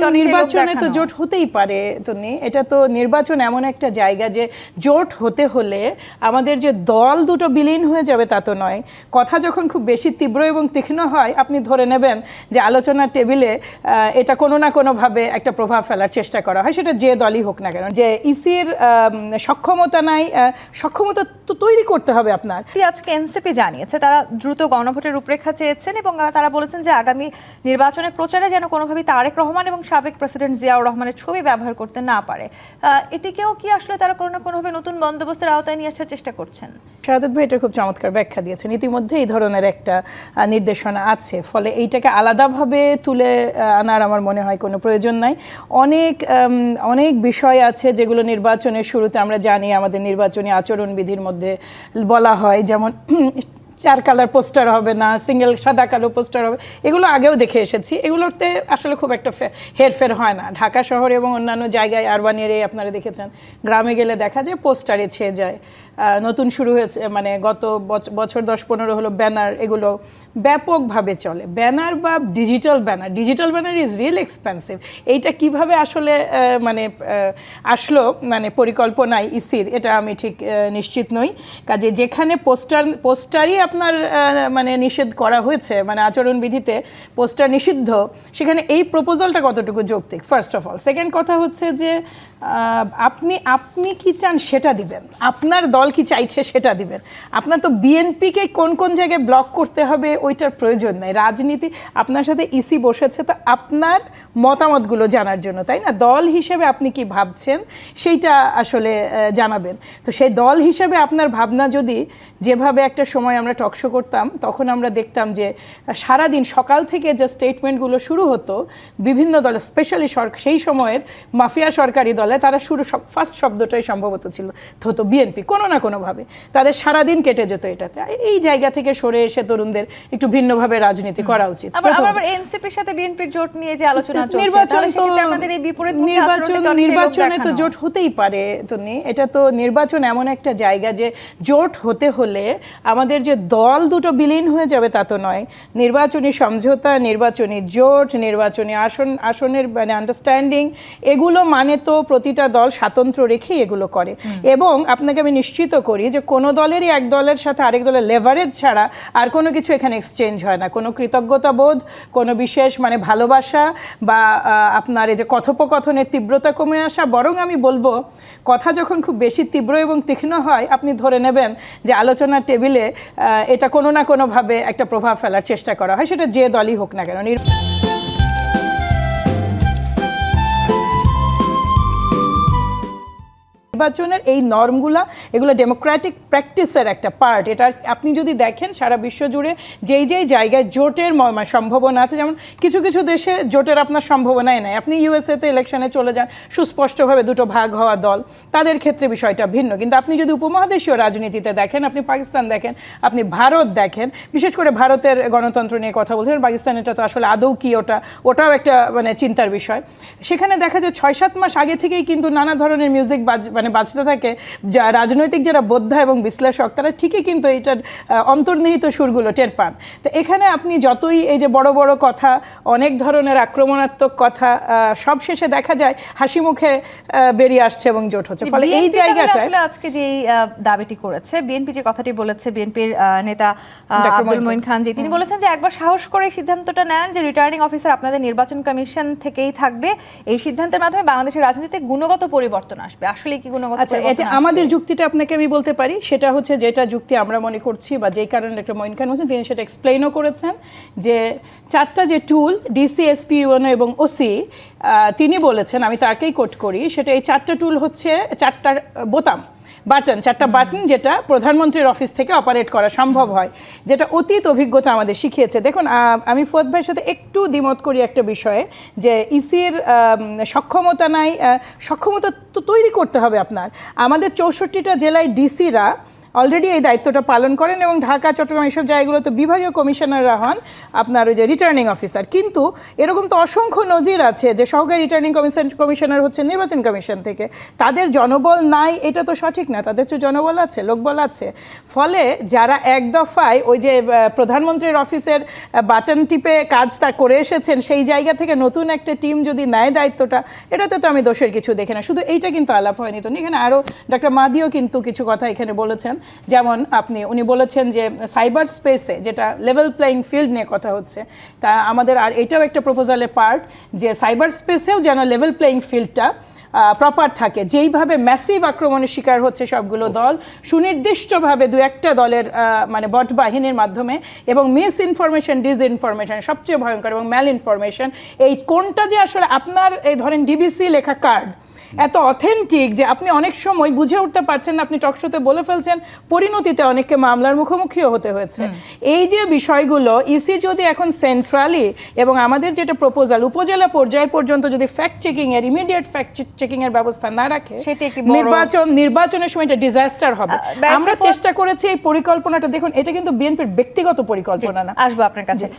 নির্বাচনে তো জোট হতেই পারে তনি এটা তো নির্বাচন এমন একটা জায়গা যে জোট হতে হলে আমাদের যে দল দুটো বিলীন হয়ে যাবে তা তো নয়। কথা যখন খুব বেশি তীব্র এবং তীক্ষ্ণ হয় আপনি ধরে নেবেন যে আলোচনার টেবিলে এটা কোনো না কোনোভাবে একটা প্রভাব ফেলার চেষ্টা করা হয়। সেটা যে দলই হোক না কেন। যে ইসির সক্ষমতা নাই সক্ষমতা তো তৈরি করতে হবে আপনার। আজকে এনসিপি জানিয়েছে তারা দ্রুত গণভোটের রূপরেখা চেয়েছেন এবং তারা বলেছেন যে আগামী নির্বাচনের প্রচারে যেন কোনোভাবে তারেক রহমান এবং সাবেক প্রেসিডেন্ট জিয়াউর রহমানের ছবি ব্যবহার করতে না পারে। এটিকেও কি আসলে তারা কোনো না কোনোভাবে নতুন বন্দোবস্তের আওতায় নিয়ে আসার চেষ্টা করছেন? শাহাদত ভাই, এটা খুব চমৎকার ব্যাখ্যা দিয়েছেন। ইতিমধ্যে এই ধরনের একটা নির্দেশনা আছে। ফলে এইটাকে আলাদাভাবে তুলে আনার আমার মনে হয় কোনো প্রয়োজন নাই। অনেক অনেক বিষয় আছে যেগুলো নির্বাচনের শুরুতে আমরা জানি আমাদের নির্বাচনী আচরণবিধির মধ্যে বলা হয়। যেমন চার কালার পোস্টার হবে না, সিঙ্গেল সাদা কালো পোস্টার হবে, এগুলো আগেও দেখে এসেছি। এগুলোতে আসলে খুব একটা হেরফের হয় না। ঢাকা শহরে এবং অন্যান্য জায়গায় আরবান এরিয়ায় আপনারা দেখেছেন। গ্রামে গেলে দেখা যায় পোস্টারে ছেয়ে যায়। নতুন শুরু হয়েছে মানে গত বছ- বছর দশ পনেরো হলো ব্যানার, এগুলো ব্যাপকভাবে চলে। ব্যানার বা digital banner digital banner is real expensive এইটা কীভাবে আসলে মানে আসলো মানে পরিকল্পনায় ইসির, এটা আমি ঠিক নিশ্চিত নই। কাজে যেখানে পোস্টার, পোস্টারই আপনার মানে নিষেধ করা হয়েছে মানে আচরণবিধিতে পোস্টার নিষিদ্ধ, সেখানে এই প্রপোজালটা কতটুকু যৌক্তিক? ফার্স্ট অফ অল সেকেন্ড কথা হচ্ছে যে আপনি আপনি কি চান সেটা দিবেন। আপনার দল কি চাইছে সেটা দিবেন। আপনার তো বিএনপিকে কোন কোন জায়গায় ব্লক করতে হবে ওইটার প্রয়োজন নাই। রাজনীতি আপনার সাথে ইসি বসেছে, তো আপনার মতামতগুলো জানার জন্য, তাই না? দল হিসেবে আপনি কি ভাবছেন? সেইটা আসলে জানাবেন। তো সেই দল হিসেবে আপনার ভাবনা যদি যেভাবে একটা সময় আমরা টকশো করতাম, তখন আমরা দেখতাম যে সারাদিন সকাল থেকে যে স্টেটমেন্টগুলো শুরু হতো, বিভিন্ন দলে স্পেশালি সরকার সেই সময়ের মাফিয়া সরকারি দলে, তারা শুরু ফার্স্ট শব্দটাই সম্ভবত ছিল হতো বিএনপি, কোনো না কোনোভাবে। তাদের সারাদিন কেটে যেত এটাতে। এই জায়গা থেকে সরে এসে তরুণদের একটু ভিন্নভাবে রাজনীতি করা উচিত। আবার এনসিপির সাথে বিএনপির জোট নিয়ে যে আলোচনা চলছে নির্বাচন তো আপনাদের এই বিপরীত নির্বাচন নির্বাচনে তো জোট হতেই পারে তনি এটা তো নির্বাচন এমন একটা জায়গা যে জোট হতে হলে আমাদের যে দল দুটো বিলীন হয়ে যাবে তা তো নয়। নির্বাচনী সমঝোতা নির্বাচনী জোট নির্বাচনী আসন আসনের মানে আন্ডারস্ট্যান্ডিং এগুলো মানে তো প্রতিটা দল স্বাতন্ত্র্য রেখেই এগুলো করে। এবং আপনাকে আমি নিশ্চিত করি যে কোনো দলেরই এক দলের সাথে আরেক দলের লেভারেজ ছাড়া আর কোনো কিছু এখানে এক্সচেঞ্জ হয় না। কোনো কৃতজ্ঞতা বোধ, কোনো বিশেষ মানে ভালোবাসা বা আপনার এই যে কথোপকথনের তীব্রতা কমে আসা, বরং আমি বলব, কথা যখন খুব বেশি তীব্র এবং তীক্ষ্ণ হয়, আপনি ধরে নেবেন যে আলোচনার টেবিলে এটা কোনো না কোনোভাবে একটা প্রভাব ফেলার চেষ্টা করা হয়। সেটা যে দলই হোক না কেন নির্বাচনের এই নর্মগুলা এগুলো ডেমোক্রেটিক প্র্যাকটিসের একটা পার্ট এটা আপনি যদি দেখেন, সারা বিশ্ব জুড়ে যেই যেই জায়গায় জোটের মানে সম্ভাবনা আছে, যেমন কিছু কিছু দেশে জোটের আপনার সম্ভাবনাই নাই। আপনি ইউএসএতে ইলেকশনে চলে যান, সুস্পষ্টভাবে দুটো ভাগ হওয়া দল, তাদের ক্ষেত্রে বিষয়টা ভিন্ন। কিন্তু আপনি যদি উপমহাদেশীয় রাজনীতিতে দেখেন, আপনি পাকিস্তান দেখেন, আপনি ভারত দেখেন, বিশেষ করে ভারতের গণতন্ত্র নিয়ে কথা বলছেন পাকিস্তান এটা তো আসলে আদৌ কি ওটা ওটাও একটা মানে চিন্তার বিষয়। সেখানে দেখা যায় ছয় সাত মাস আগে থেকেই কিন্তু নানা ধরনের মিউজিক বাজ মানে বাজতে থাকে যা রাজনৈতিক যারা বোদ্ধা এবং বিশ্লেষক তারা ঠিকই কিন্তু এটার অন্তর্নিহিত সুরগুলো টের পান। তো এখানে আপনি যতই এই যে বড় বড় কথা অনেক ধরনের আক্রমণাত্মক কথা সব শেষে দেখা যায় হাসি মুখে বেরিয়ে আসছে এবং জোট হচ্ছে। ফলে এই আসলে আজকে যে দাবিটি করেছে বিএনপি যে কথাটি বলেছে বিএনপির নেতা আব্দুল মঈন খান যে তিনি বলেছেন যে একবার সাহস করে সিদ্ধান্তটা নেন যে রিটার্নিং অফিসার আপনাদের নির্বাচন কমিশন থেকেই থাকবে। এই সিদ্ধান্তের মাধ্যমে বাংলাদেশের রাজনীতিতে গুণগত পরিবর্তন আসবে। আসলে কি গুণগত আচ্ছা এটা আমাদের যুক্তিটা আপনাকে আমি বলতে পারি সেটা হচ্ছে যেটা যুক্তি আমরা মনে করছি বা যেই কারণে একটা মইন খান হচ্ছেন তিনি সেটা এক্সপ্লেনও করেছেন যে চারটা যে টুল ডিসি এসপি ইউএনও এবং ওসি তিনি বলেছেন আমি তাকেই কোট করি সেটা এই চারটা টুল হচ্ছে চারটা বোতাম। বাটন চারটা বাটন যেটা প্রধানমন্ত্রীর অফিস থেকে অপারেট করা সম্ভব হয়, যেটা অতীত অভিজ্ঞতা আমাদের শিখিয়েছে। দেখুন আমি ফোয়াদ ভাইয়ের সাথে একটু দ্বিমত করি একটা বিষয়ে, যে ইসির সক্ষমতা নাই সক্ষমতা তো তৈরি করতে হবে আপনার। আমাদের চৌষট্টিটা জেলায় ডিসিরা অলরেডি এই দায়িত্বটা পালন করেন এবং ঢাকা, চট্টগ্রাম এইসব জায়গাগুলোতে বিভাগীয় কমিশনাররা হন আপনার ওই যে রিটার্নিং অফিসার কিন্তু এরকম তো অসংখ্য নজির আছে যে সহকারী রিটার্নিং কমিশন কমিশনার হচ্ছে নির্বাচন কমিশন থেকে। তাদের জনবল নাই, এটা তো সঠিক না। তাদের তো জনবল আছে, লোকবল আছে। ফলে যারা এক দফায় ওই যে প্রধানমন্ত্রীর অফিসের বাটন টিপে কাজ তা করে এসেছেন, সেই জায়গা থেকে নতুন একটা টিম যদি নেয় দায়িত্বটা, এটাতে তো আমি দোষের কিছু দেখি না। শুধু এইটা কিন্তু আলাপ হয়নি। তো এখানে আরও ডাক্তার মাদিও কিন্তু কিছু কথা এখানে বলেছেন। যেমন আপনি উনি বলেছেন যে সাইবার স্পেসে যেটা লেভেল প্লেইং ফিল্ড নিয়ে কথা হচ্ছে তা আমাদের আর এটাও একটা প্রপোজালের পার্ট যে সাইবার স্পেসেও যেন লেভেল প্লেইং ফিল্ডটা প্রপার থাকে। যেইভাবে ম্যাসিভ আক্রমণের শিকার হচ্ছে সবগুলো দল সুনির্দিষ্টভাবে দু একটা দলের মানে বট বাহিনীর মাধ্যমে এবং মিস ইনফরমেশন ডিস ইনফরমেশন সবচেয়ে ভয়ঙ্কর এবং ম্যাল ইনফরমেশন এই কোনটা যে আসলে আপনার এই ধরেন ডিবিসি লেখা কার্ড এত অথেন্টিক যে আপনি অনেক সময় বুঝে উঠতে পারছেন না আপনি টকশোতে বলে ফেলছেন পরিণতিতে অনেককে মামলার মুখোমুখিও হতে হয়েছে। এই যে বিষয়গুলো ইসি যদি এখন সেন্ট্রালি এবং আমাদের যেটা প্রপোজাল উপজেলা পর্যায় পর্যন্ত যদি ফ্যাক্ট চেকিং এর ইমিডিয়েট ফ্যাক্ট চেকিং এর ব্যবস্থা না রাখে নির্বাচন নির্বাচনের সময় এটা ডিজাস্টার হবে। আমরা চেষ্টা করেছি এই পরিকল্পনাটা দেখুন এটা কিন্তু বিএনপির ব্যক্তিগত পরিকল্পনা না। আসব আপনার কাছে।